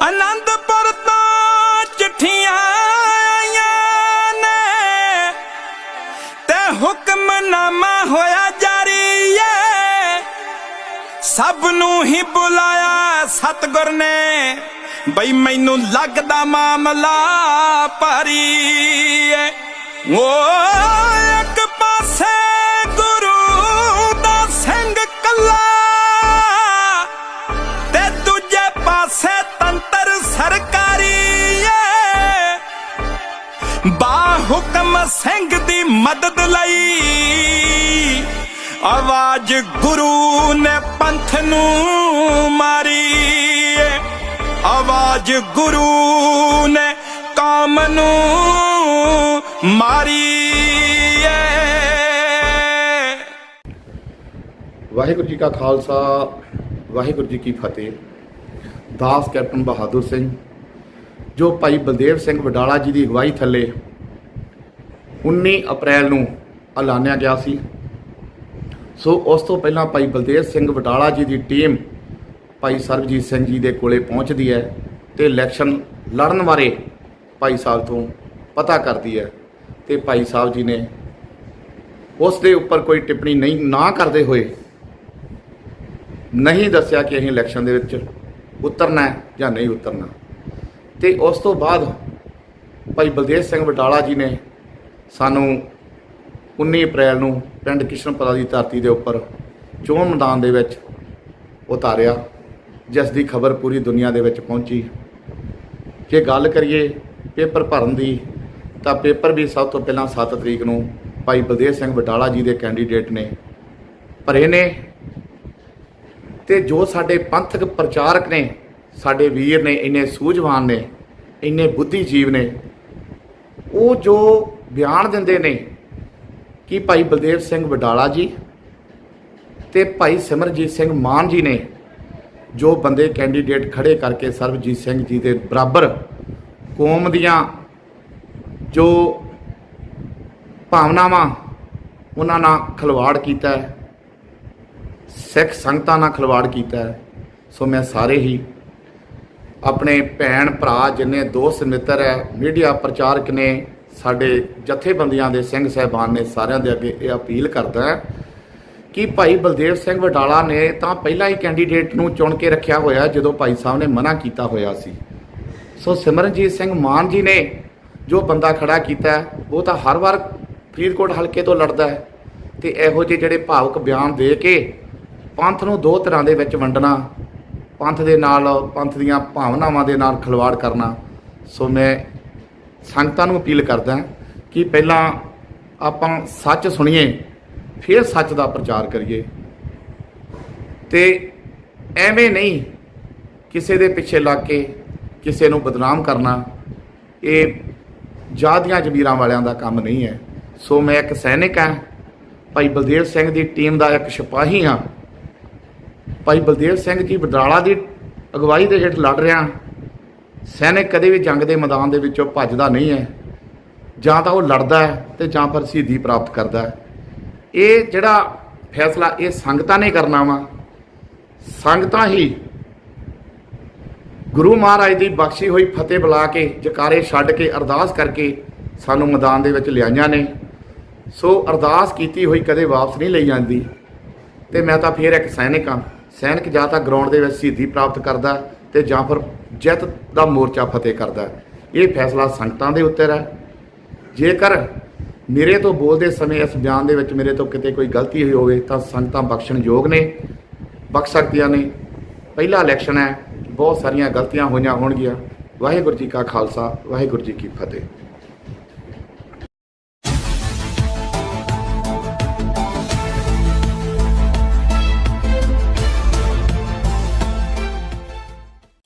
ਆਨੰਦਪੁਰ ਤੋਂ ਚਿੱਠੀਆਂ ਆਈਆਂ ਨੇ। ਤੇ ਹੁਕਮਨਾਮਾ ਹੋਇਆ ਜਾਰੀ ਏ। ਸਭ ਨੂੰ ਹੀ ਬੁਲਾਇਆ ਸਤਗੁਰ ਨੇ। ਬਈ ਮੈਨੂੰ ਲੱਗਦਾ ਮਾਮਲਾ ਭਾਰੀ ਏ। ਓ ਹੁਕਮ ਸਿੰਘ ਦੀ ਮਦਦ ਲਈ। ਆਵਾਜ਼ ਗੁਰੂ ਨੇ ਪੰਥ ਨੂੰ ਮਾਰੀ ਆਵਾਜ਼ ਗੁਰੂ ਨੇ ਕਾਮ ਨੂੰ ਮਾਰੀ ਵਾਹਿਗੁਰੂ ਜੀ ਕਾ ਖਾਲਸਾ, ਵਾਹਿਗੁਰੂ ਜੀ ਕੀ ਫਤਿਹ। ਦਾਸ ਕੈਪਟਨ ਬਹਾਦਰ ਸਿੰਘ, ਜੋ ਭਾਈ ਬਲਦੇਵ ਸਿੰਘ ਵਡਾਲਾ ਜੀ ਦੀ ਅਗਵਾਈ ਥੱਲੇ 19 ਅਪ੍ਰੈਲ ਨੂੰ ਐਲਾਨਿਆ ਗਿਆ ਸੀ। ਸੋ ਉਸ ਤੋਂ ਪਹਿਲਾਂ ਭਾਈ ਬਲਦੇਵ ਸਿੰਘ ਵਡਾਲਾ ਜੀ ਦੀ ਟੀਮ ਭਾਈ ਸਰਬਜੀਤ ਸਿੰਘ ਜੀ ਦੇ ਕੋਲੇ ਪਹੁੰਚਦੀ ਹੈ ਤੇ ਇਲੈਕਸ਼ਨ ਲੜਨ ਬਾਰੇ ਭਾਈ ਸਾਹਿਬ ਤੋਂ ਪਤਾ ਕਰਦੀ ਹੈ ਤੇ ਭਾਈ ਸਾਹਿਬ ਜੀ ਨੇ ਉਸ ਦੇ ਉੱਪਰ ਕੋਈ ਟਿੱਪਣੀ ਨਹੀਂ, ਨਾ ਕਰਦੇ ਹੋਏ ਨਹੀਂ ਦੱਸਿਆ ਕਿ ਅਸੀਂ ਇਲੈਕਸ਼ਨ ਦੇ ਵਿੱਚ ਉਤਰਨਾ ਹੈ ਜਾਂ ਨਹੀਂ ਉਤਰਨਾ। ਤੇ ਉਸ ਤੋਂ ਬਾਅਦ ਭਾਈ ਬਲਦੇਵ ਸਿੰਘ ਬਟਾਲਾ ਜੀ ਨੇ ਸਾਨੂੰ 19 ਅਪ੍ਰੈਲ ਨੂੰ ਪਿੰਡ ਕਿਸ਼ਨਪੁਰਾ ਦੀ ਧਰਤੀ ਦੇ ਉੱਪਰ ਚੋਣ ਮੈਦਾਨ ਦੇ ਵਿੱਚ ਉਤਾਰਿਆ, ਜਿਸ ਦੀ ਖਬਰ ਪੂਰੀ ਦੁਨੀਆ ਦੇ ਵਿੱਚ ਪਹੁੰਚੀ। ਜੇ ਗੱਲ ਕਰੀਏ ਪੇਪਰ ਭਰਨ ਦੀ, ਤਾਂ ਪੇਪਰ ਵੀ ਸਭ ਤੋਂ ਪਹਿਲਾਂ 7 ਤਰੀਕ ਨੂੰ ਭਾਈ ਬਲਦੇਵ ਸਿੰਘ ਬਟਾਲਾ ਜੀ ਦੇ ਕੈਂਡੀਡੇਟ ਨੇ ਭਰੇ ਨੇ ਤੇ ਜੋ ਸਾਡੇ ਪੰਥਕ ਪ੍ਰਚਾਰਕ ਨੇ, ਸਾਡੇ ਵੀਰ ਨੇ, ਇੰਨੇ ਸੂਝਵਾਨ ਨੇ, ਇੰਨੇ ਬੁੱਧੀਜੀਵ ਨੇ, ਉਹ ਜੋ ਬਿਆਨ ਦਿੰਦੇ ਨੇ ਕਿ ਭਾਈ ਬਲਦੇਵ ਸਿੰਘ ਵਡਾਲਾ ਜੀ ਤੇ ਭਾਈ ਸਿਮਰਜੀਤ ਸਿੰਘ ਮਾਨ ਜੀ ਨੇ ਜੋ ਬੰਦੇ ਕੈਂਡੀਡੇਟ ਖੜੇ ਕਰਕੇ ਸਰਬਜੀਤ ਸਿੰਘ ਜੀ ਦੇ ਬਰਾਬਰ ਕੌਮ ਦੀਆਂ ਜੋ ਭਾਵਨਾਵਾਂ ਉਹਨਾਂ ਨਾਲ ਖਿਲਵਾੜ ਕੀਤਾ ਹੈ, ਸਿੱਖ ਸੰਗਤਾਂ ਨਾਲ ਖਿਲਵਾੜ ਕੀਤਾ ਹੈ, ਸੋ ਮੈਂ ਸਾਰੇ ਹੀ ਆਪਣੇ ਭੈਣ ਭਰਾ ਜਿੰਨੇ ਦੋਸਤ ਮਿੱਤਰ ਹੈ, ਮੀਡੀਆ ਪ੍ਰਚਾਰਕ ਨੇ ਸਾਡੇ ਜਥੇਬੰਦੀਆਂ ਦੇ ਸਿੰਘ ਸਹਿਬਾਨ ਨੇ ਸਾਰਿਆਂ ਦੇ ਅੱਗੇ ਇਹ ਅਪੀਲ ਕਰਦਾ ਹੈ ਕਿ ਭਾਈ ਬਲਦੇਵ ਸਿੰਘ ਵਡਾਲਾ ਨੇ ਤਾਂ ਪਹਿਲਾਂ ਹੀ ਕੈਂਡੀਡੇਟ ਨੂੰ ਚੁਣ ਕੇ ਰੱਖਿਆ ਹੋਇਆ ਜਦੋਂ ਭਾਈ ਸਾਹਿਬ ਨੇ ਮਨਾ ਕੀਤਾ ਹੋਇਆ ਸੀ। ਸੋ ਸਿਮਰਨਜੀਤ ਸਿੰਘ ਮਾਨ ਜੀ ਨੇ ਜੋ ਬੰਦਾ ਖੜਾ ਕੀਤਾ ਉਹ ਤਾਂ ਹਰ ਵਾਰ ਫਰੀਦਕੋਟ ਹਲਕੇ ਤੋਂ ਲੜਦਾ ਹੈ ਤੇ ਇਹੋ ਜਿਹੇ ਜਿਹੜੇ ਭਾਵਕ ਬਿਆਨ ਦੇ ਕੇ ਪੰਥ ਨੂੰ ਦੋ ਤਰ੍ਹਾਂ ਦੇ ਵਿੱਚ ਵੰਡਣਾ, ਪੰਥ ਦੇ ਨਾਲ ਪੰਥ ਦੀਆਂ ਭਾਵਨਾਵਾਂ ਦੇ ਨਾਲ ਖਿਲਵਾੜ ਕਰਨਾ, ਸੋ ਮੈਂ ਸੰਗਤਾਂ ਨੂੰ ਅਪੀਲ ਕਰਦਾ ਕਿ ਪਹਿਲਾਂ ਆਪਾਂ ਸੱਚ ਸੁਣੀਏ, ਫਿਰ ਸੱਚ ਦਾ ਪ੍ਰਚਾਰ ਕਰੀਏ। ਤੇ ਐਵੇਂ ਨਹੀਂ ਕਿਸੇ ਦੇ ਪਿੱਛੇ ਲੱਗ ਕੇ ਕਿਸੇ ਨੂੰ ਬਦਨਾਮ ਕਰਨਾ, ਇਹ ਜਾਦੀਆਂ ਜਮੀਰਾਂ ਵਾਲਿਆਂ ਦਾ ਕੰਮ ਨਹੀਂ ਹੈ। ਸੋ ਮੈਂ ਇੱਕ ਸੈਨਿਕ ਹਾਂ, ਭਾਈ ਬਲਦੇਵ ਸਿੰਘ ਦੀ ਟੀਮ ਦਾ ਇੱਕ ਸਿਪਾਹੀ ਹਾਂ। ਭਾਈ ਬਲਦੇਵ ਸਿੰਘ ਜੀ ਬਡਾਲਾ ਦੀ ਅਗਵਾਈ ਦੇ ਹੇਠ ਲੜ ਰਿਹਾ ਸੈਨਿਕ ਕਦੇ ਵੀ ਜੰਗ ਦੇ ਮੈਦਾਨ ਦੇ ਵਿੱਚੋਂ ਭੱਜਦਾ ਨਹੀਂ ਹੈ। ਜਾਂ ਤਾਂ ਉਹ ਲੜਦਾ ਹੈ ਤੇ ਜਾਂ ਫਿਰ ਸ਼ਹੀਦੀ ਪ੍ਰਾਪਤ ਕਰਦਾ ਹੈ। ਇਹ ਜਿਹੜਾ ਫੈਸਲਾ, ਇਹ ਸੰਗਤਾਂ ਨੇ ਕਰਨਾ ਵਾ। ਸੰਗਤਾਂ ਹੀ ਗੁਰੂ ਮਹਾਰਾਜ ਦੀ ਬਖਸ਼ੀ ਹੋਈ ਫਤਿਹ ਬੁਲਾ ਕੇ, ਜਕਾਰੇ ਛੱਡ ਕੇ, ਅਰਦਾਸ ਕਰਕੇ ਸਾਨੂੰ ਮੈਦਾਨ ਦੇ ਵਿੱਚ ਲਿਆਈਆਂ ਨੇ। ਸੋ ਅਰਦਾਸ ਕੀਤੀ ਹੋਈ ਕਦੇ ਵਾਪਸ ਨਹੀਂ ਲਈ ਜਾਂਦੀ। ਤੇ ਮੈਂ ਤਾਂ ਫੇਰ ਇੱਕ ਸੈਨਿਕ ਹਾਂ। ਸੈਨਿਕ ਜਾਂ ਤਾਂ ਗਰਾਊਂਡ ਦੇ ਵਿੱਚ ਸ਼ਹੀਦੀ ਪ੍ਰਾਪਤ ਕਰਦਾ ਤੇ ਜਾਂ ਫਿਰ ਜਿੱਤ ਦਾ ਮੋਰਚਾ ਫਤਿਹ ਕਰਦਾ ਇਹ ਫੈਸਲਾ ਸੰਗਤਾਂ ਦੇ ਉੱਤੇ ਹੈ ਜੇਕਰ ਮੇਰੇ ਤੋਂ ਬੋਲਦੇ ਸਮੇਂ ਇਸ ਬਿਆਨ ਦੇ ਵਿੱਚ ਮੇਰੇ ਤੋਂ ਕਿਤੇ ਕੋਈ ਗਲਤੀ ਹੋਈ ਹੋਵੇ, ਤਾਂ ਸੰਗਤਾਂ ਬਖਸ਼ਣ ਯੋਗ ਨੇ, ਬਖਸ਼ ਸਕਦੀਆਂ ਨੇ। ਪਹਿਲਾ ਇਲੈਕਸ਼ਨ ਹੈ, ਬਹੁਤ ਸਾਰੀਆਂ ਗਲਤੀਆਂ ਹੋਈਆਂ ਹੋਣਗੀਆਂ। ਵਾਹਿਗੁਰੂ ਜੀ ਕਾ ਖਾਲਸਾ, ਵਾਹਿਗੁਰੂ ਜੀ ਕੀ ਫਤਿਹ।